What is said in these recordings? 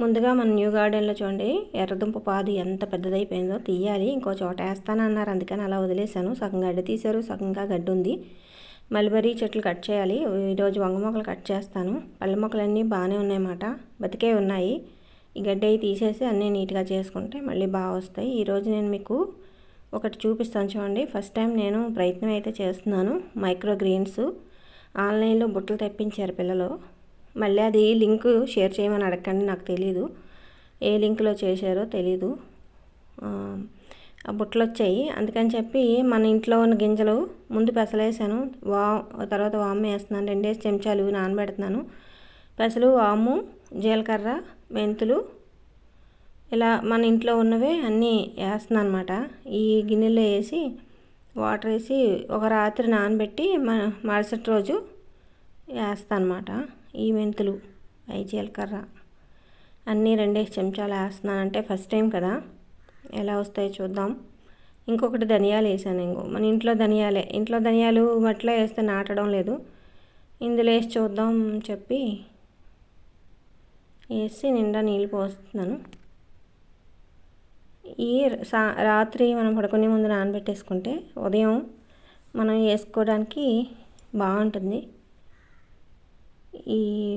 ముందుగా మన న్యూ గార్డెన్లో చూడండి ఎర్రదుంప పాదు ఎంత పెద్దదైపోయిందో తీయాలి. ఇంకో చోట వేస్తానన్నారు అందుకని అలా వదిలేశాను. సగం గడ్డి తీశారు సగంగా గడ్డి ఉంది. మల్బరీ చెట్లు కట్ చేయాలి. ఈరోజు వంగ మొక్కలు కట్ చేస్తాను. పళ్ళ మొక్కలన్నీ బాగానే ఉన్నాయన్నమాట. బతికే ఉన్నాయి. ఈ గడ్డి అవి తీసేసి అన్నీ నీట్గా చేసుకుంటే మళ్ళీ బాగా వస్తాయి. ఈరోజు నేను మీకు ఒకటి చూపిస్తాను చూడండి. ఫస్ట్ టైం నేను ప్రయత్నం అయితే చేస్తున్నాను. Micro greens. ఆన్లైన్లో బుట్టలు తెప్పించారు పిల్లలు. మళ్ళీ అది లింక్ షేర్ చేయమని అడగండి నాకు తెలీదు. ఏ లింక్లో చేశారో తెలీదు. ఆ బుట్టలు వచ్చాయి. అందుకని చెప్పి మన ఇంట్లో ఉన్న గింజలు ముందు పెసలేసాను. వా తర్వాత వాము వేస్తున్నాను. రెండేసి చెంచాలు నానబెడుతున్నాను. పెసలు వాము జీలకర్ర మెంతులు ఇలా మన ఇంట్లో ఉన్నవే అన్నీ వేస్తున్నాను అనమాట ఈ గిన్నెలో వేసి వాటర్ వేసి ఒక రాత్రి నానబెట్టి మన మరుసటి రోజు వేస్తాను అనమాట ఈ మెంతులు అవి జీలకర్ర అన్నీ రెండేసి చెంచాలు వేస్తున్నాను అంటే ఫస్ట్ టైం కదా. ఎలా వస్తాయో చూద్దాం. ఇంకొకటి ధనియాలు వేసాను ఇంకో. మన ఇంట్లో ధనియాలే. ఇంట్లో ధనియాలు మట్లో వేస్తే నాటడం లేదు. ఇందులో వేసి చూద్దాం చెప్పి వేసి నిండా నీళ్ళు పోస్తున్నాను. ఈ సా రాత్రి మనం పడుకునే ముందు నానబెట్టేసుకుంటే ఉదయం మనం వేసుకోవడానికి బాగుంటుంది. ఈ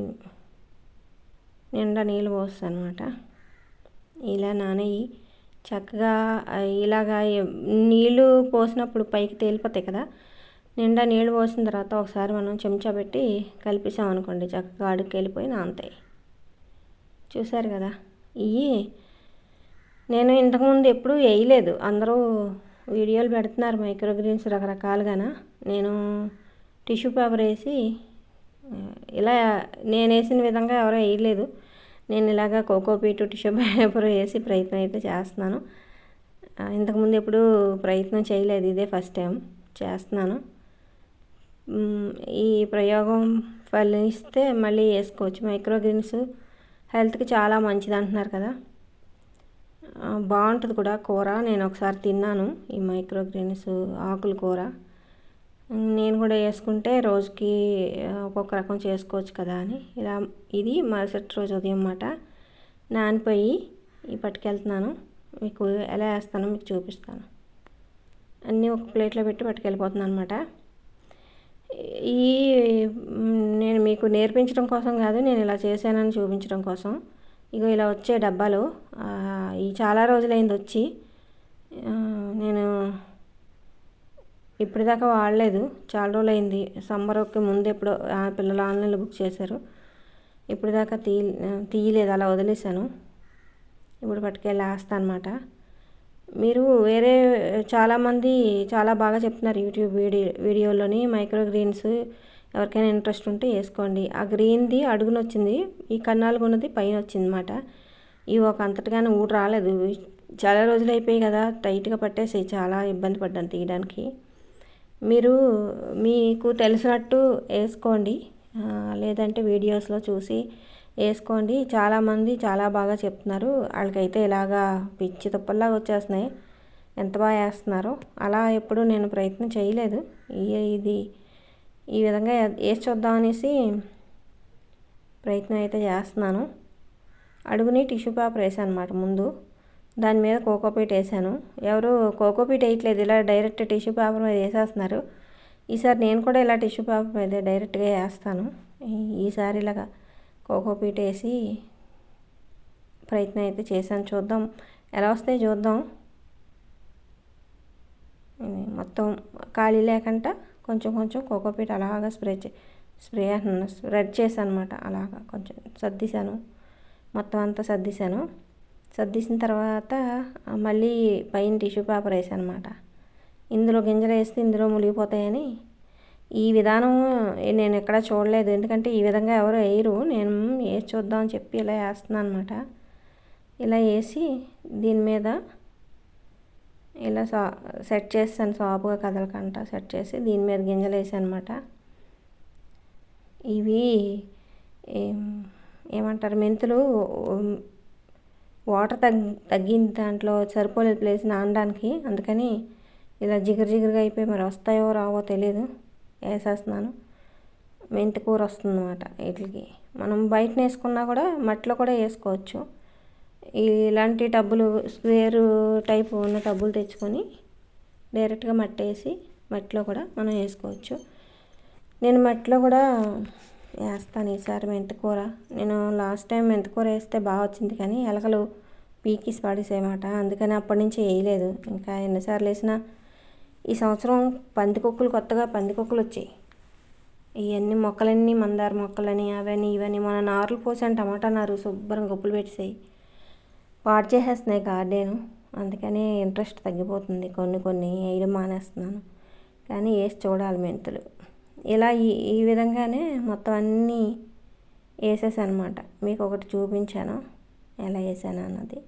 నిండా నీళ్ళు పోస్తాను అనమాట ఇలా నానయ్యి చక్కగా ఇలాగా నీళ్ళు పోసినప్పుడు పైకి తేలిపోతాయి కదా నిండా నీళ్ళు పోసిన తర్వాత ఒకసారి మనం చెంచా పెట్టి కలిపేసాం అనుకోండి చక్కగా అడుగుకి వెళ్ళిపోయి నానతాయి. చూసారు కదా? ఇవి నేను ఇంతకుముందు ఎప్పుడూ వేయలేదు. అందరూ వీడియోలు పెడుతున్నారు మైక్రోగ్రీన్స్ రకరకాలుగాన. నేను టిష్యూ పేపర్ వేసి ఇలా నేను వేసిన విధంగా ఎవరో వేయలేదు. నేను ఇలాగ కోకోపీటు టిష్యూ పేపర్ వేసి ప్రయత్నం అయితే చేస్తున్నాను. ఇంతకుముందు ఎప్పుడు ప్రయత్నం చేయలేదు. ఇదే ఫస్ట్ టైం చేస్తున్నాను. ఈ ప్రయోగం ఫలిస్తే మళ్ళీ వేసుకోవచ్చు. మైక్రోగ్రీన్స్ హెల్త్కి చాలా మంచిది అంటున్నారు కదా. బాగుంటుంది కూడా కూర. నేను ఒకసారి తిన్నాను ఈ మైక్రోగ్రీన్స్ ఆకుల కూర. నేను కూడా వేసుకుంటే రోజుకి ఒక్కొక్క రకం చేసుకోవచ్చు కదా అని. ఇలా ఇది మరుసటి రోజు ఉదయం అన్నమాట నానిపోయి పట్టుకెళ్తున్నాను. మీకు ఎలా వేస్తానో మీకు చూపిస్తాను. అన్నీ ఒక ప్లేట్లో పెట్టి పట్టుకెళ్ళిపోతున్నాను అనమాట ఈ నేను మీకు నేర్పించడం కోసం కాదు నేను ఇలా చేశానని చూపించడం కోసం. ఇగో ఇలా వచ్చే డబ్బాలు ఈ చాలా రోజులైంది వచ్చి నేను ఇప్పటిదాకా వాడలేదు. చాలా రోజులు అయింది సమ్మర్కి ముందు ఎప్పుడో పిల్లలు ఆన్లైన్లో బుక్ చేశారు. ఇప్పటిదాకా తీ తీయలేదు. అలా వదిలేశాను. ఇప్పుడు పట్టుకెళ్ళి వేస్తా అనమాట మీరు వేరే చాలామంది చాలా బాగా చెప్తున్నారు యూట్యూబ్ వీడియో వీడియోలోని మైక్రో గ్రీన్స్. ఎవరికైనా ఇంట్రెస్ట్ ఉంటే వేసుకోండి. ఆ గ్రీన్ది అడుగునొచ్చింది. ఈ కన్నాలు ఉన్నది పైన వచ్చింది అనమాట ఇవి ఒక అంతటిగానే ఊట రాలేదు. చాలా రోజులు అయిపోయాయి కదా టైట్గా పట్టేసి చాలా ఇబ్బంది పడ్డాను తీయడానికి. మీరు మీకు తెలిసినట్టు వేసుకోండి. లేదంటే వీడియోస్లో చూసి వేసుకోండి. చాలామంది చాలా బాగా చెప్తున్నారు. వాళ్ళకైతే ఇలాగా పిచ్చి తుప్పల్లాగా వచ్చేస్తున్నాయి. ఎంత బాగా వేస్తున్నారో? అలా ఎప్పుడు నేను ప్రయత్నం చేయలేదు. ఇది ఈ విధంగా వేసి చూద్దాం అనేసి ప్రయత్నం అయితే చేస్తున్నాను. అడుగుని టిష్యూ పేపర్ వేసాను అనమాట ముందు. దాని మీద కోకోపీట్ వేసాను. ఎవరు కోకోపీట్ వేయట్లేదు. ఇలా డైరెక్ట్ టిష్యూ పేపర్ మీద వేసేస్తున్నారు. ఈసారి నేను కూడా ఇలా టిష్యూ పేపర్ మీద డైరెక్ట్గా వేస్తాను. ఈసారి ఇలాగా కోకోపీట్ వేసి ప్రయత్నం అయితే చేశాను. చూద్దాం. ఎలా వస్తాయి చూద్దాం. మొత్తం ఖాళీ లేకుండా కొంచెం కొంచెం కోకోపీట్ అలాగా స్ప్రే స్ప్రే స్ప్రెడ్ చేశాను అనమాట అలాగా కొంచెం సర్దిశాను. మొత్తం అంతా సర్దిశాను. సర్దీసిన తర్వాత మళ్ళీ పైన టిష్యూ పేపర్ వేసాను అనమాట ఇందులో గింజలు వేస్తే ఇందులో మునిగిపోతాయని. ఈ విధానం నేను ఎక్కడ చూడలేదు. ఎందుకంటే ఈ విధంగా ఎవరు వేయరు. నేను వేసి చూద్దాం అని చెప్పి ఇలా వేస్తున్నాను అనమాట ఇలా వేసి దీని మీద ఇలా సా సెట్ చేస్తాను. సాపుగా కదలకంట సెట్ చేసి దీని మీద గింజలు వేసాను అనమాట ఇవి ఏమంటారు? మెంతులు వాటర్ తగ్గి తగ్గింది దాంట్లో సరిపోలేదు ప్లేస్ నానడానికి అందుకని ఇలా జిగురు జిగురుగా అయిపోయి మరి వస్తాయో రావో తెలియదు వేసేస్తున్నాను. మెంతి కూర వస్తుందన్నమాట వీటికి. మనం బయట వేసుకున్నా కూడా మట్టిలో కూడా వేసుకోవచ్చు. ఇలాంటి టబ్బులు స్క్వేర్ టైప్ ఉన్న టబ్బులు తెచ్చుకొని డైరెక్ట్గా మట్టి వేసి మట్టిలో కూడా మనం వేసుకోవచ్చు. నేను మట్టిలో కూడా వేస్తాను ఈసారి మెంతికూర. నేను లాస్ట్ టైం మెంతికూర వేస్తే బాగా వచ్చింది కానీ ఎలకలు పీకిసి పడేసేమాట అందుకని అప్పటి నుంచి వేయలేదు. ఇంకా ఎన్నిసార్లు వేసినా ఈ సంవత్సరం పందికొక్కులు కొత్తగా పందికొక్కులు వచ్చాయి. ఇవన్నీ మొక్కలన్నీ మందార మొక్కలని అవన్నీ ఇవన్నీ మన నార్లు పోసాను టమాటా నారు శుభ్రం గొప్పలు పెట్టేసాయి. పాడు చేసేస్తున్నాయి గార్డెను. అందుకనే ఇంట్రెస్ట్ తగ్గిపోతుంది కొన్ని కొన్ని వేయడం మానేస్తున్నాను. కానీ వేసి చూడాలి మెంతులు. ఇలా ఈ ఈ విధంగానే మొత్తం అన్నీ వేసేసాను అనమాట మీకు ఒకటి చూపించాను. ఎలా వేసాను అన్నది.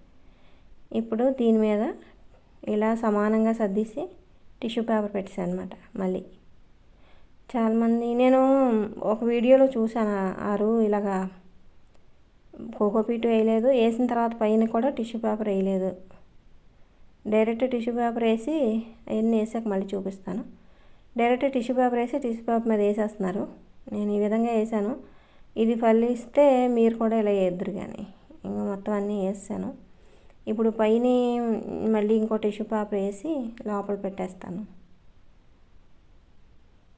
ఇప్పుడు దీని మీద ఇలా సమానంగా సర్దిసి టిష్యూ పేపర్ పెట్టాను అనమాట మళ్ళీ. చాలామంది నేను ఒక వీడియోలో చూసాను ఆరు ఇలాగా కోకోపీటు వేయలేదు. వేసిన తర్వాత పైన కూడా టిష్యూ పేపర్ వేయలేదు. డైరెక్ట్ టిష్యూ పేపర్ వేసి అవన్నీ వేసాక మళ్ళీ చూపిస్తాను. డైరెక్ట్ టిష్యూ పేపర్ వేసి టిష్యూ పేపర్ మీద వేసేస్తున్నారు. నేను ఈ విధంగా వేసాను. ఇది ఫలిస్తే మీరు కూడా ఇలా వేద్దరు కానీ ఇంకా మొత్తం అన్నీ వేసాను. ఇప్పుడు పైన మళ్ళీ ఇంకో టిష్యూ పేపర్ వేసి లోపల పెట్టేస్తాను.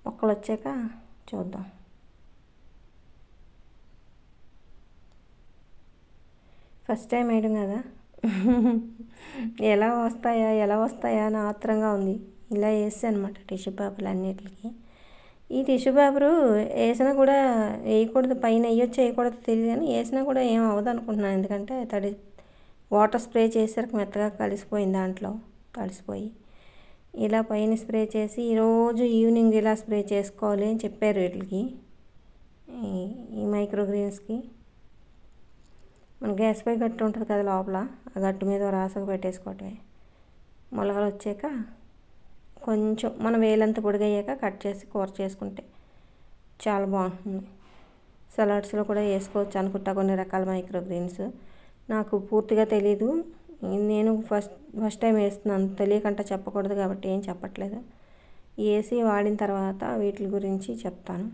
మొక్కలు వచ్చాక చూద్దాం. ఫస్ట్ టైం వేయడం కదా. ఎలా వస్తాయా ఎలా వస్తాయా అని ఆత్రంగా ఉంది. ఇలా వేసాను అనమాట టిష్యూ పేపర్లు అన్నిటికి. ఈ టిష్యూ పేపరు వేసినా కూడా వేయకూడదు పైన వేయొచ్చు వేయకూడదు తెలియదు కానీ వేసినా కూడా ఏం అవ్వదు అనుకుంటున్నాను ఎందుకంటే తడి వాటర్ స్ప్రే చేసరికి మెత్తగా కలిసిపోయింది దాంట్లో కలిసిపోయి ఇలా పైన స్ప్రే చేసి ఈరోజు ఈవినింగ్ ఇలా స్ప్రే చేసుకోవాలి అని చెప్పారు వీటికి ఈ మైక్రోగ్రీన్స్కి. మన గ్యాస్ పై గట్టు ఉంటుంది కదా లోపల ఆ గట్టు మీద రాసకు పెట్టేసుకోవటమే. మొలకలు వచ్చాక కొంచెం మనం వేలంత పొడిగయ్యాక కట్ చేసి కూర చేసుకుంటే చాలా బాగుంటుంది. సలాడ్స్లో కూడా వేసుకోవచ్చు అనుకుంటా కొన్ని రకాల మైక్రో గ్రీన్స్. నాకు పూర్తిగా తెలీదు. నేను ఫస్ట్ ఫస్ట్ టైం వేస్తున్నాను. తెలియకుండా చెప్పకూడదు కాబట్టి ఏం చెప్పట్లేదు. వేసి వాడిన తర్వాత వీటి గురించి చెప్తాను.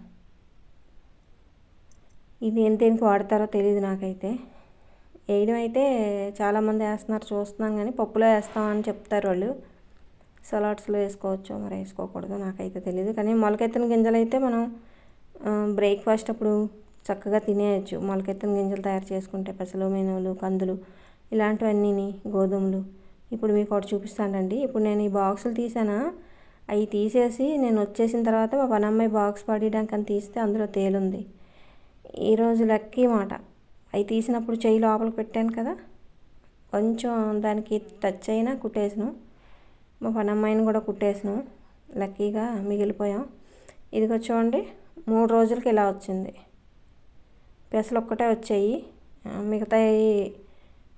ఇది ఏం దేనికి వాడతారో తెలియదు నాకైతే. వేయడం అయితే చాలామంది వేస్తున్నారు. చూస్తున్నాం కానీ పప్పులో వేస్తామని చెప్తారు వాళ్ళు. సలాడ్స్లో వేసుకోవచ్చు మరి వేసుకోకూడదు నాకైతే తెలియదు కానీ మొలకెత్తిన గింజలు అయితే మనం బ్రేక్ఫాస్ట్ అప్పుడు చక్కగా తినేయచ్చు. మొలకెత్తిన గింజలు తయారు చేసుకుంటే పెసలు మెనువులు కందులు ఇలాంటివన్నీ గోధుమలు ఇప్పుడు మీకు ఒకటి చూపిస్తానండి. ఇప్పుడు నేను ఈ బాక్సులు తీసానా అవి తీసేసి నేను వచ్చేసిన తర్వాత మా పనమ్మాయి బాక్స్ పడేయడానికి అని తీస్తే అందులో తేలుంది. ఈరోజు లక్కీ మాట. అవి తీసినప్పుడు చెయ్యి లోపలికి పెట్టాను కదా కొంచెం దానికి టచ్ అయినా కుట్టేసాను. మా పనమ్మాయిని కూడా కుట్టేసినాం. లక్కీగా మిగిలిపోయాం. ఇదిగో చూడండి మూడు రోజులకి ఇలా వచ్చింది. పెసలు ఒక్కటే వచ్చాయి. మిగతా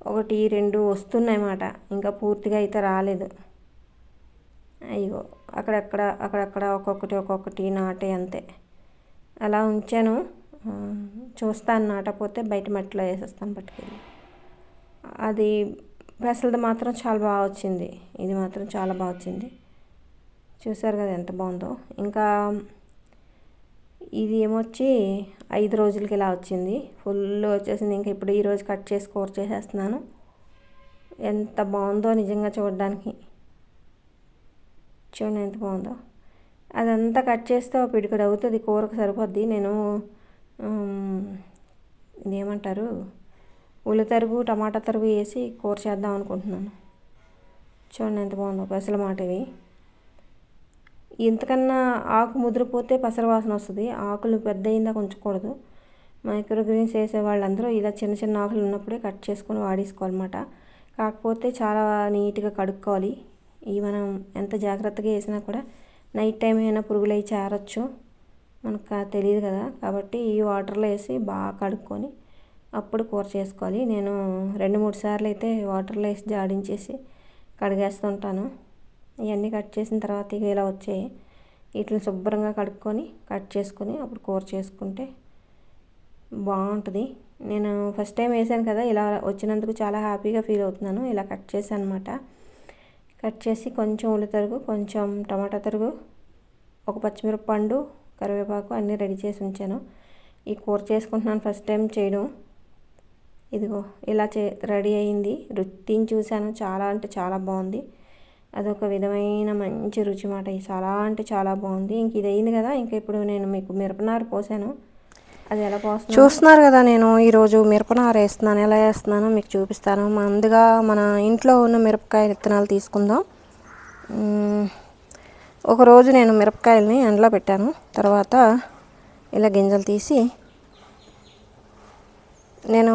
ఒకటి రెండు వస్తున్నాయన్నమాట. ఇంకా పూర్తిగా అయితే రాలేదు. అయ్యో అక్కడక్కడ అక్కడక్కడ ఒక్కొక్కటి ఒక్కొక్కటి నాటే అంతే. అలా ఉంచాను. చూస్తాను నాటపోతే బయట మట్టిలో వేసేస్తాను పట్టుకెళ్ళి. అది పెసలది మాత్రం చాలా బాగా వచ్చింది. ఇది మాత్రం చాలా బాగా వచ్చింది. చూసారు కదా ఎంత బాగుందో. ఇంకా ఇది ఏమొచ్చి ఐదు రోజులకి ఇలా వచ్చింది. ఫుల్ వచ్చేసింది. ఇంకా ఇప్పుడు ఈరోజు కట్ చేసి కూర చేసేస్తున్నాను. ఎంత బాగుందో నిజంగా చూడడానికి. చూడండి ఎంత బాగుందో. అదంతా కట్ చేస్తే పిడికడు అవుతుంది. కూరకు సరిపోద్ది. నేను ఇదేమంటారు ఉల్లి తరుగు టమాటా తరుగు వేసి కూర చేద్దాం అనుకుంటున్నాను. చూడండి ఎంత బాగుందో పెసల మాట ఇవి. ఇంతకన్నా ఆకు ముదిరిపోతే పెసర వాసన వస్తుంది. ఆకులు పెద్ద అయిందా ఉంచకూడదు. మైక్రో గ్రీన్స్ వేసే వాళ్ళందరూ ఇలా చిన్న చిన్న ఆకులు ఉన్నప్పుడే కట్ చేసుకొని వాడేసుకోవాలన్నమాట. కాకపోతే చాలా నీట్గా కడుక్కోవాలి. ఇవి మనం ఎంత జాగ్రత్తగా వేసినా కూడా నైట్ టైం అయినా పురుగులు అయి చేరచ్చు. మనకు తెలియదు కదా. కాబట్టి ఈ వాటర్లో వేసి బాగా కడుక్కొని అప్పుడు కూర చేసుకోవాలి. నేను రెండు మూడు సార్లు అయితే వాటర్లో వేసి జాడించేసి కడిగేస్తుంటాను. ఇవన్నీ కట్ చేసిన తర్వాత ఇక ఇలా వచ్చాయి. వీటిని శుభ్రంగా కడుక్కొని కట్ చేసుకొని అప్పుడు కూర చేసుకుంటే బాగుంటుంది. నేను ఫస్ట్ టైం వేసాను కదా ఇలా వచ్చినందుకు చాలా హ్యాపీగా ఫీల్ అవుతున్నాను. ఇలా కట్ చేశాను అనమాట కట్ చేసి కొంచెం ఉల్లి తరుగు కొంచెం టమాటా తరుగు ఒక పచ్చిమిరపండు కరివేపాకు అన్నీ రెడీ చేసి ఉంచాను. ఈ కూర చేసుకుంటున్నాను ఫస్ట్ టైం చేయడం. ఇదిగో ఇలా చే రెడీ అయింది. రుచిని చూశాను. చాలా అంటే చాలా బాగుంది. అదొక విధమైన మంచి రుచి మాట చాలా అంటే చాలా బాగుంది. ఇంక ఇది అయింది కదా. ఇంక ఇప్పుడు నేను మీకు మిరపనారు పోసాను. అది ఎలా పోస్తాను చూస్తున్నారు కదా నేను. ఈరోజు మిరపనారు వేస్తున్నాను. ఎలా వేస్తున్నానో మీకు చూపిస్తాను. ముందుగా మన ఇంట్లో ఉన్న మిరపకాయ విత్తనాలు తీసుకుందాం. ఒకరోజు నేను మిరపకాయలని ఎండలో పెట్టాను. తర్వాత ఇలా గింజలు తీసి నేను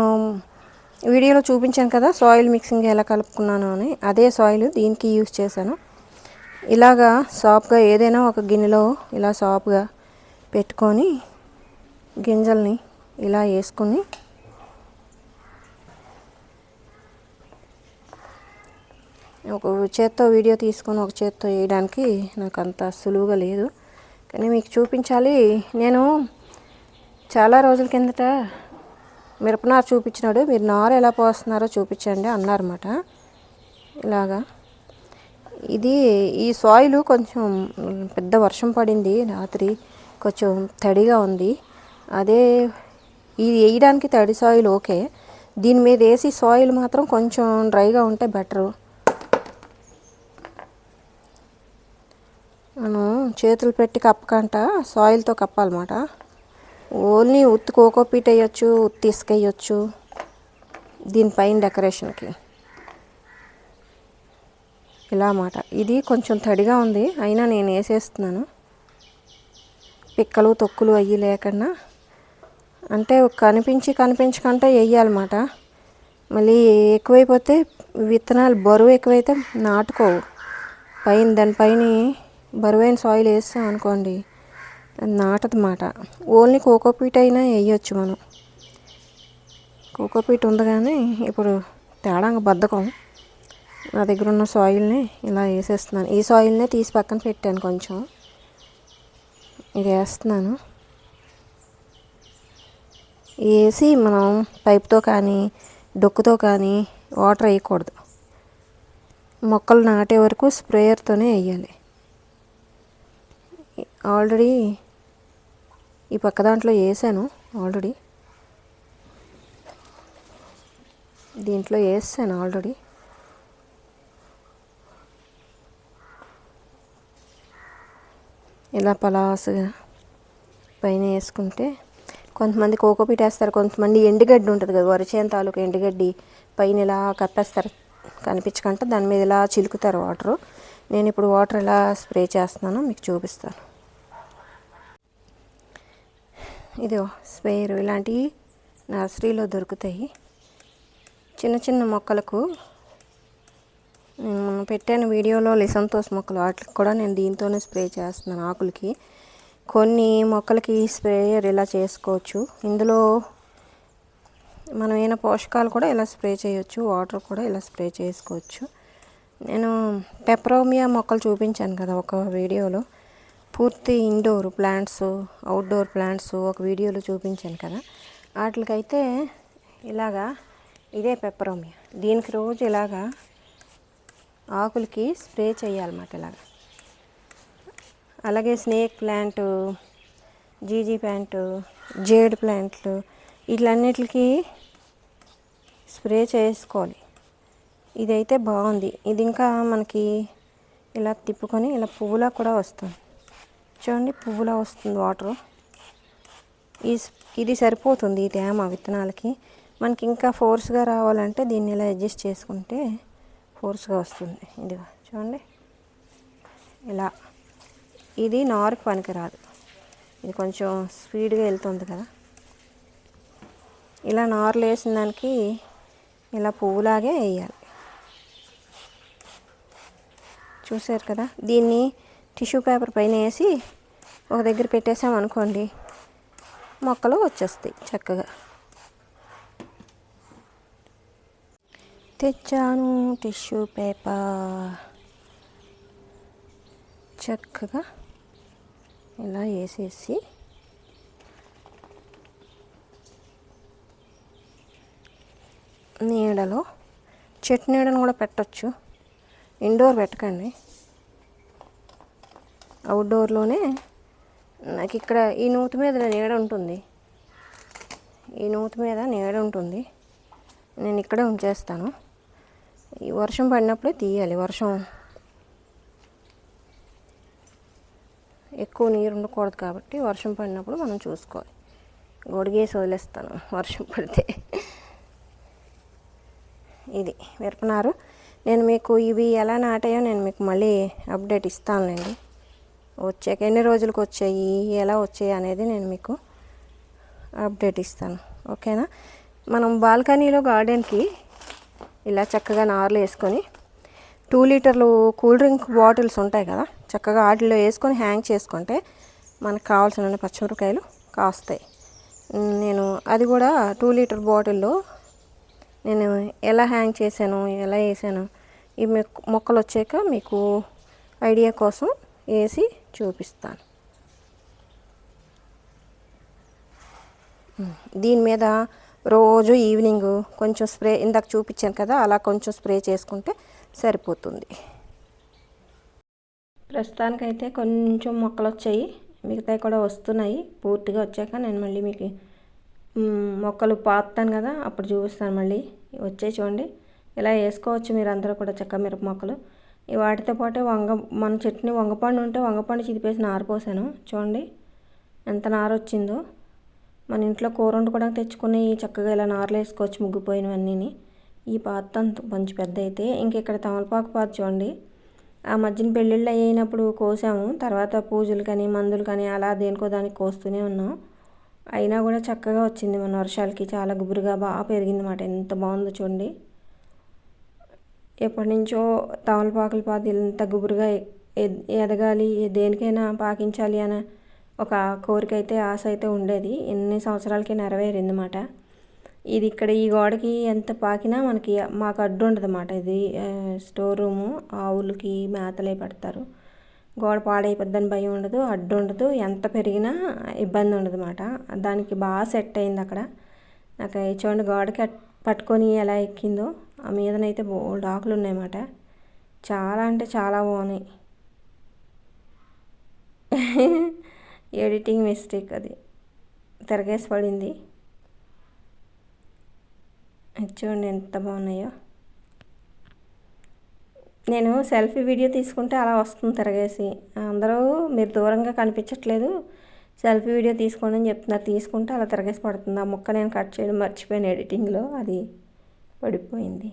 వీడియోలో చూపించాను కదా సాయిల్ మిక్సింగ్ ఎలా కలుపుకున్నాను అని. అదే సాయిల్ దీనికి యూస్ చేశాను. ఇలాగా సాఫ్గా ఏదైనా ఒక గిన్నెలో ఇలా సాఫ్గా పెట్టుకొని గింజల్ని ఇలా వేసుకొని ఒక చేత్తో వీడియో తీసుకొని ఒక చేత్తో వేయడానికి నాకు అంత సులువుగా లేదు. కానీ మీకు చూపించాలి. నేను చాలా రోజుల కిందట మిరపనారు చూపించినాడు. మీరు నారు ఎలా పోస్తున్నారో చూపించండి అన్నారన్నమాట. ఇలాగా. ఇది ఈ సాయిల్ కొంచెం పెద్ద వర్షం పడింది. రాత్రి కొంచెం తడిగా ఉంది. అదే ఇది వేయడానికి తడి సాయిల్ ఓకే. దీని మీద వేసి సాయిల్ మాత్రం కొంచెం డ్రైగా ఉంటే బెటరు. మనం చేతులు పెట్టి కప్పకంట. సాయిల్తో కప్పాలన్నమాట. ఓన్లీ ఉత్తి కోకోపీట్ వేయచ్చు ఉత్తి ఇసుక వేయచ్చు దీనిపైన డెకరేషన్కి. ఇలా అన్నమాట. ఇది కొంచెం తడిగా ఉంది అయినా నేను వేసేస్తున్నాను. పిక్కలు తొక్కులు అయ్యి లేకుండా అంటే కనిపించి కనిపించకుండా వేయాలన్నమాట. మళ్ళీ ఎక్కువైపోతే విత్తనాలు బరువు ఎక్కువైతే నాటుకోవు. పైన దానిపైన బరువైన సాయిల్ వేస్తాం అనుకోండి. నాటదమాట. ఓన్లీ కోకోపీట్ అయినా వేయచ్చు మనం. కోకోపీట్ ఉంది కానీ ఇప్పుడు తేడా బద్ధకం. నా దగ్గర ఉన్న సాయిల్ని ఇలా వేసేస్తున్నాను. ఈ సాయిల్నే తీసి పక్కన పెట్టాను కొంచెం. ఇది వేస్తున్నాను. వేసి మనం పైప్తో కానీ డొక్కుతో కానీ వాటర్ వేయకూడదు. మొక్కలు నాటే వరకు స్ప్రేయర్తోనే వేయాలి. ఆల్రెడీ ఈ పక్క దాంట్లో వేసాను ఆల్రెడీ. దీంట్లో వేసాను ఆల్రెడీ. ఇలా పలాసుగా పైన వేసుకుంటే కొంతమంది కోకోపీట్ వేస్తారు కొంతమంది ఎండుగడ్డి ఉంటుంది కదా వరిచేను తాలూకు ఎండుగడ్డి పైన ఇలా కప్పేస్తారు కనిపించకుండా దాని మీద ఇలా చిలుకుతారు వాటరు. నేను ఇప్పుడు వాటర్ ఎలా స్ప్రే చేస్తున్నాను మీకు చూపిస్తాను. ఇదిగో స్ప్రేయర్ ఇలాంటివి నర్సరీలో దొరుకుతాయి. చిన్న చిన్న మొక్కలకు నేను పెట్టాను వీడియోలో లిసంతోస్ మొక్కలు. వాటికి కూడా నేను దీంతోనే స్ప్రే చేస్తున్నాను ఆకులకి. కొన్ని మొక్కలకి స్ప్రేయర్ ఇలా చేసుకోవచ్చు. ఇందులో మనం పోషకాలు కూడా ఇలా స్ప్రే చేయొచ్చు వాటర్ కూడా ఇలా స్ప్రే చేసుకోవచ్చు. నేను పెప్రోమియా మొక్కలు చూపించాను కదా ఒక వీడియోలో. పూర్తి ఇండోర్ ప్లాంట్స్ అవుట్డోర్ ప్లాంట్స్ ఒక వీడియోలో చూపించాను కదా. వాటికైతే ఇలాగా ఇదే పెప్పరోమియా. దీనికి రోజు ఇలాగా ఆకులకి స్ప్రే చేయాలన్నమాట ఇలాగా. అలాగే స్నేక్ ప్లాంట్ జీజీ ప్లాంట్ జేడ్ ప్లాంట్లు వీటిలన్నిటికి స్ప్రే చేసుకోవాలి. ఇదైతే బాగుంది. ఇది ఇంకా మనకి ఇలా తిప్పుకొని ఇలా పువ్వులా కూడా వస్తుంది. చూడండి పువ్వులా వస్తుంది వాటరు. ఈ ఇది సరిపోతుంది ఈ తేమ విత్తనాలకి. మనకి ఇంకా ఫోర్స్గా రావాలంటే దీన్ని ఇలా అడ్జస్ట్ చేసుకుంటే ఫోర్స్గా వస్తుంది. ఇదిగో చూడండి. ఇలా. ఇది నారుకు పనికిరాదు. ఇది కొంచెం స్పీడ్గా వెళ్తుంది కదా. ఇలా నార్లు వేసిన దానికి ఇలా పువ్వులాగే వేయాలి. చూసారు కదా? దీన్ని టిష్యూ పేపర్ పైన వేసి ఒక దగ్గర పెట్టేసామనుకోండి మొక్కలు వచ్చేస్తాయి చక్కగా. తెచ్చాను టిష్యూ పేపర్. చక్కగా ఇలా వేసేసి నీడలో చెట్టు నీడను కూడా పెట్టచ్చు. ఇండోర్ పెట్టకండి. అవుట్డోర్లోనే నాకు ఇక్కడ ఈ నూతి మీద నీడ ఉంటుంది. ఈ నూతి మీద నీడ ఉంటుంది. నేను ఇక్కడే ఉంచేస్తాను. ఈ వర్షం పడినప్పుడే తీయాలి. వర్షం ఎక్కువ నీరు ఉండకూడదు కాబట్టి వర్షం పడినప్పుడు మనం చూసుకోవాలి. గొడిగేసి వదిలేస్తాను వర్షం పడితే. ఇది మిరపనారు నేను మీకు ఇవి ఎలా నాటాయో నేను మీకు మళ్ళీ అప్డేట్ ఇస్తానులేండి. వచ్చాక ఎన్ని రోజులకు వచ్చాయి ఎలా వచ్చాయి అనేది నేను మీకు అప్డేట్ ఇస్తాను. ఓకేనా? మనం బాల్కనీలో గార్డెన్కి ఇలా చక్కగా నార్లు వేసుకొని టూ లీటర్లు కూల్ డ్రింక్ బాటిల్స్ ఉంటాయి కదా చక్కగా వాటిలో వేసుకొని హ్యాంగ్ చేసుకుంటే మనకు కావాల్సిన పచ్చిమిరపకాయలు కాస్తాయి. నేను అది కూడా టూ లీటర్ బాటిల్లో నేను ఎలా హ్యాంగ్ చేశాను ఎలా వేసాను ఈ మొక్కలు వచ్చాక మీకు ఐడియా కోసం వేసి చూపిస్తాను. దీని మీద రోజు ఈవినింగ్ కొంచెం స్ప్రే ఇందాక చూపించాను కదా అలా కొంచెం స్ప్రే చేసుకుంటే సరిపోతుంది. ప్రస్తుతానికైతే కొంచెం మొక్కలు వచ్చాయి మిగతాయి కూడా వస్తున్నాయి పూర్తిగా వచ్చాక నేను మళ్ళీ మీకు మొక్కలు పాతాను కదా అప్పుడు చూపిస్తాను మళ్ళీ. వచ్చే చూడండి ఇలా వేసుకోవచ్చు మీరు అందరూ కూడా చక్క మిరప మొక్కలు. వాటితో పాటు వంగ మన చట్నీ వంగపండు ఉంటే వంగపండు చిదిపేసి నారపోసాను చూడండి ఎంత నార వచ్చిందో. మన ఇంట్లో కూర వండుకోవడానికి తెచ్చుకుని చక్కగా ఇలా నారలు వేసుకోవచ్చు ముగ్గిపోయినవన్నీ ఈ పాత అంత మంచి పెద్ద అయితే ఇంక ఇక్కడ తమలపాకు పాత చూడండి. ఆ మధ్యన పెళ్ళిళ్ళు అయినప్పుడు కోసాము. తర్వాత పూజలు కానీ మందులు కానీ అలా దేనికో దానికి కోస్తూనే ఉన్నాం. అయినా కూడా చక్కగా వచ్చింది మన వర్షాలకి. చాలా గుబురుగా బాగా పెరిగింది మాట. ఎంత బాగుందో చూడండి. ఎప్పటి నుంచో తమలపాకుల పాతి ఎంత గుబురుగా ఎదగాలి దేనికైనా పాకించాలి అనే ఒక కోరిక అయితే ఆశ అయితే ఉండేది. ఎన్ని సంవత్సరాలకి నెరవేరింది అన్నమాట ఇది ఇక్కడ ఈ గోడకి ఎంత పాకినా మనకి మాకు అడ్డు ఉండదు అన్నమాట ఇది స్టోర్ రూము. ఆవులకి మేతలే పెడతారు. గోడ పాడైపోద్దని భయం ఉండదు అడ్డు ఉండదు. ఎంత పెరిగినా ఇబ్బంది ఉండదు అన్నమాట దానికి బాగా సెట్ అయింది అక్కడ. నాకు చూడండి గోడకి పట్టుకొని ఎలా ఎక్కిందో ఆ మీదనైతే బోల్డ్ ఆకులు ఉన్నాయన్నమాట. చాలా అంటే చాలా బాగున్నాయి. ఎడిటింగ్ మిస్టేక్ అది. తిరగేసి పడింది చూడండి ఎంత బాగున్నాయో. నేను సెల్ఫీ వీడియో తీసుకుంటే అలా వస్తుంది తిరగేసి. అందరూ మీరు దూరంగా కనిపించట్లేదు. సెల్ఫీ వీడియో తీసుకోండి అని చెప్తున్నారు తీసుకుంటే అలా తిరగేసి పడుతుంది. ఆ మొక్క నేను కట్ చేయడం మర్చిపోయాను ఎడిటింగ్లో. అది పడిపోయింది.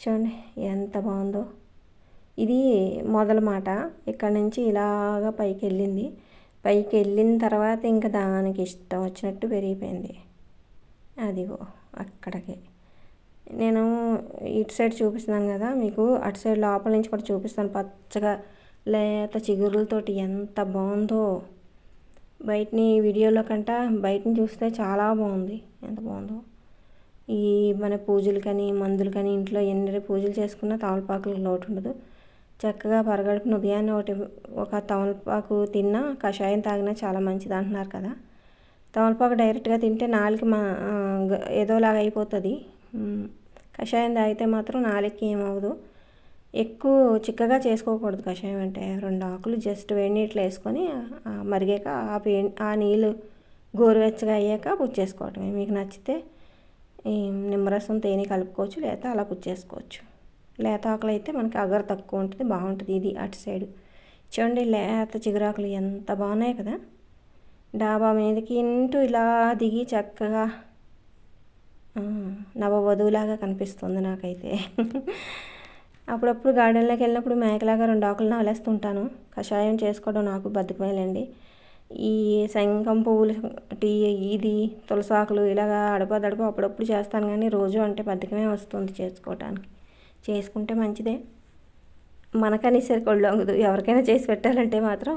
చూడండి ఎంత బాగుందో. ఇది మొదలు మాట. ఇక్కడ నుంచి ఇలాగ పైకి వెళ్ళింది. పైకి వెళ్ళిన తర్వాత ఇంకా దానికి ఇష్టం వచ్చినట్టు పెరిగిపోయింది. అదిగో అక్కడికి. నేను ఇటు సైడ్ చూపిస్తున్నాను కదా మీకు అటు సైడ్ లోపల నుంచి కూడా చూపిస్తాను. పచ్చగా లేత చిగురులతోటి ఎంత బాగుందో. బయటని వీడియోలో కంట బయటని చూస్తే చాలా బాగుంది. ఎంత బాగుందో. ఈ మన పూజలు కానీ మందులు కానీ ఇంట్లో ఎన్ని పూజలు చేసుకున్నా తమలపాకులకు లోటు ఉండదు. చక్కగా పరగడుపున ఉదయాన్నే ఒకటి ఒక తమలపాకు తిన్నా కషాయం తాగినా చాలా మంచిది అంటున్నారు కదా. తమలపాకు డైరెక్ట్గా తింటే నాలుగు మా ఏదోలాగా అయిపోతుంది. కషాయం తాగితే మాత్రం నాలుగుకి ఏమవ్వదు. ఎక్కువ చిక్కగా చేసుకోకూడదు కషాయం అంటే. రెండు ఆకులు జస్ట్ వేడి నీటిలో వేసుకొని మరిగాక ఆ ఆ నీళ్ళు గోరువెచ్చగా అయ్యాక పుచ్చేసుకోవటమే మీకు నచ్చితే నిమ్మరసం తేనె కలుపుకోవచ్చు లేత అలా పుచ్చేసుకోవచ్చు లేత ఆకులు అయితే మనకి అగరు తక్కువ ఉంటుంది బాగుంటుంది ఇది అటు సైడ్. చూడండి లేత చిగురాకులు ఎంత బాగున్నాయి కదా. డాబా మీదకి ఇంటూ ఇలా దిగి చక్కగా నవవధువులాగా కనిపిస్తుంది నాకైతే. అప్పుడప్పుడు గార్డెన్లోకి వెళ్ళినప్పుడు మేకలాగా రెండు ఆకులు నాలేస్తుంటాను. కషాయం చేసుకోవడం నాకు బతుకమేలండి ఈ శంఖం పువ్వులు టీ ఇది తులసాకులు ఇలాగా అడపదడప అప్పుడప్పుడు చేస్తాను కానీ రోజు అంటే బద్దకమే వస్తుంది చేసుకోవటానికి. చేసుకుంటే మంచిదే. మనకని ఒళ్ళు వంగదు. ఎవరికైనా చేసి పెట్టాలంటే మాత్రం.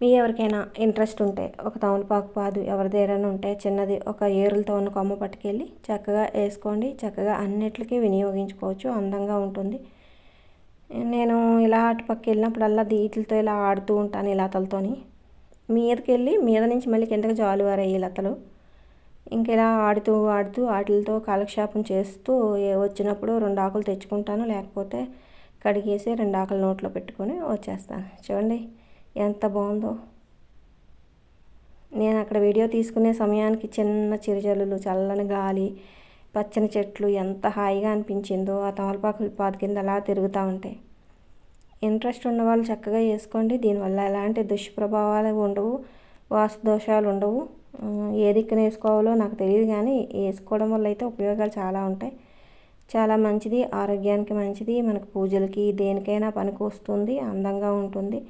మీ ఎవరికైనా ఇంట్రెస్ట్ ఉంటే ఒక తమలపాకు పాదు ఎవరి ఉంటే చిన్నది ఒక ఏరులతో ఉన్న కొమ్మ పట్టుకెళ్ళి చక్కగా వేసుకోండి. చక్కగా అన్నిటికీ వినియోగించుకోవచ్చు. అందంగా ఉంటుంది. నేను ఇలా అటుపక్క వెళ్ళినప్పుడల్లా దీటితో ఇలా ఆడుతూ ఉంటాను ఈ లతలతోని. మీదకి వెళ్ళి మీద నుంచి మళ్ళీ కిందకి జాలు వారాయి ఈ లతలు. ఇంకా ఇలా ఆడుతూ ఆడుతూ వాటితో కాలక్షేపం చేస్తూ వచ్చినప్పుడు రెండు ఆకులు తెచ్చుకుంటాను. లేకపోతే కడిగేసి రెండు ఆకులు నోట్లో పెట్టుకొని వచ్చేస్తాను. చూడండి. ఎంత బాగుందో. నేను అక్కడ వీడియో తీసుకునే సమయానికి చిన్న చిరుజల్లులు చల్లని గాలి పచ్చని చెట్లు ఎంత హాయిగా అనిపించిందో ఆ తమలపాకులు పాత కింద అలా తిరుగుతూ ఉంటాయి ఇంట్రెస్ట్ ఉన్నవాళ్ళు చక్కగా వేసుకోండి. దీనివల్ల ఎలాంటి దుష్ప్రభావాలు ఉండవు వాసు దోషాలు ఉండవు ఏ దిక్కున వేసుకోవాలో నాకు తెలియదు కానీ వేసుకోవడం వల్ల అయితే ఉపయోగాలు చాలా ఉంటాయి. చాలా మంచిది ఆరోగ్యానికి మంచిది. మనకు పూజలకి దేనికైనా పనికి వస్తుంది అందంగా ఉంటుంది.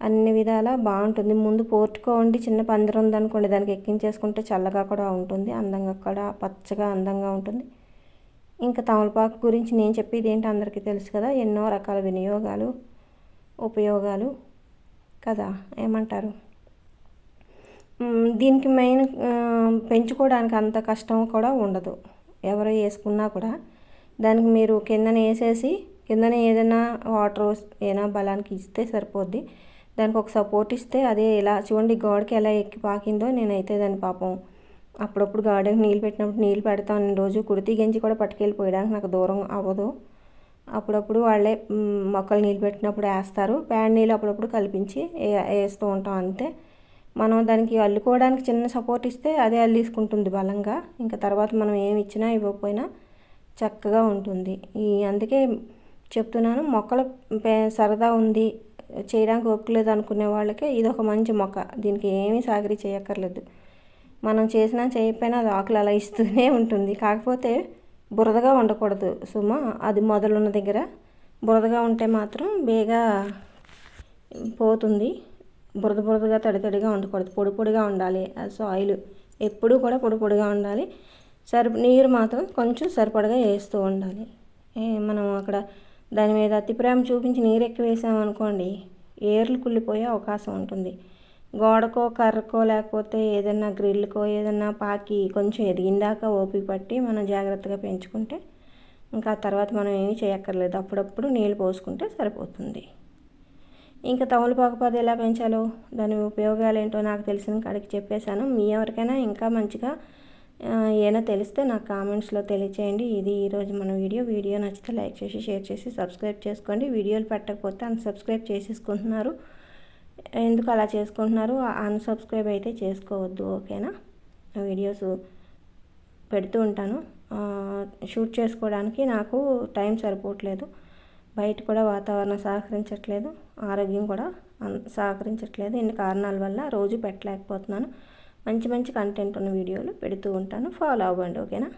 అన్ని విధాలా బాగుంటుంది. ముందు పోర్చుకోండి చిన్న పందిరం ఉందనుకోండి దానికి ఎక్కించేసుకుంటే చల్లగా కూడా ఉంటుంది అందంగా కూడా పచ్చగా అందంగా ఉంటుంది. ఇంకా తమలపాకు గురించి నేను చెప్పేది ఏంటి అందరికీ తెలుసు కదా ఎన్నో రకాల వినియోగాలు ఉపయోగాలు కదా ఏమంటారు? దీనికి మెయిన్ పెంచుకోవడానికి అంత కష్టం కూడా ఉండదు. ఎవరు వేసుకున్నా కూడా దానికి మీరు కిందన వేసేసి కిందన ఏదైనా వాటర్ ఏదైనా బలానికి ఇస్తే సరిపోద్ది. దానికి ఒక సపోర్ట్ ఇస్తే అదే ఇలా చూడండి గోడకి ఎలా ఎక్కి పాకిందో నేనైతే దాని పాపం అప్పుడప్పుడు గార్డెన్కి నీళ్ళు పెట్టినప్పుడు నీళ్ళు పెడతాను. రోజు కుడితి గెంజి కూడా పట్టుకెళ్ళిపోయడానికి నాకు దూరం అవ్వదు. అప్పుడప్పుడు వాళ్ళే మొక్కలు నీళ్ళు పెట్టినప్పుడు వేస్తారు. ప్యాడ్ నీళ్ళు అప్పుడప్పుడు కల్పించి వేస్తూ ఉంటాం అంతే. మనం దానికి అల్లుకోవడానికి చిన్న సపోర్ట్ ఇస్తే అదే అల్లీసుకుంటుంది బలంగా. ఇంకా తర్వాత మనం ఏమి ఇచ్చినా ఇవ్వకపోయినా చక్కగా ఉంటుంది. ఈ అందుకే చెప్తున్నాను మొక్కల సరదా ఉంది. చేయడానికి ఒప్పులేదు అనుకునే వాళ్ళకి ఇది ఒక మంచి మొక్క. దీనికి ఏమీ సాగరి చేయక్కర్లేదు. మనం చేసినా చేయకపోయినా అది ఆకులు అలా ఇస్తూనే ఉంటుంది. కాకపోతే బురదగా ఉండకూడదు సుమ. అది మొదలున్న దగ్గర బురదగా ఉంటే మాత్రం బేగా పోతుంది. బురద బురదగా తడి తడిగా ఉండకూడదు పొడి పొడిగా ఉండాలి సాయిల్ ఎప్పుడూ కూడా పొడి పొడిగా ఉండాలి. సరి నీరు మాత్రం కొంచెం సరిపడగా వేస్తూ ఉండాలి. మనం అక్కడ దాని మీద అతి ప్రేమ చూపించి నీరు ఎక్కువ వేసామనుకోండి ఏర్లు కుళ్ళిపోయే అవకాశం ఉంటుంది. గోడకో కర్రకో లేకపోతే ఏదైనా గ్రిల్కో ఏదైనా పాకి కొంచెం ఎదిగిందాక ఓపిక పట్టి మనం జాగ్రత్తగా పెంచుకుంటే ఇంకా తర్వాత మనం ఏమీ చేయక్కర్లేదు. అప్పుడప్పుడు నీళ్ళు పోసుకుంటే సరిపోతుంది. ఇంకా తమలపాకు పది ఎలా పెంచాలో దాని ఉపయోగాలు ఏంటో నాకు తెలిసిన కాడికి చెప్పేశాను. మీ ఎవరికైనా ఇంకా మంచిగా ఏమైనా తెలిస్తే నాకు కామెంట్స్లో తెలియచేయండి. ఇది ఈరోజు మన వీడియో. వీడియో నచ్చితే లైక్ చేసి షేర్ చేసి సబ్స్క్రైబ్ చేసుకోండి. వీడియోలు పెట్టకపోతే అన్సబ్స్క్రైబ్ చేసేసుకుంటున్నారు. ఎందుకు అలా చేసుకుంటున్నారు? అన్సబ్స్క్రైబ్ అయితే చేసుకోవద్దు ఓకేనా? వీడియోస్ పెడుతూ ఉంటాను. షూట్ చేసుకోవడానికి నాకు టైం సరిపోవట్లేదు. బయట కూడా వాతావరణం సహకరించట్లేదు. ఆరోగ్యం కూడా సహకరించట్లేదు. ఇన్ని కారణాల వల్ల రోజు పెట్టలేకపోతున్నాను. మంచి మంచి కంటెంట్ ఉన్న వీడియోలు పెడుతూ ఉంటాను. ఫాలో అవ్వండి ఓకేనా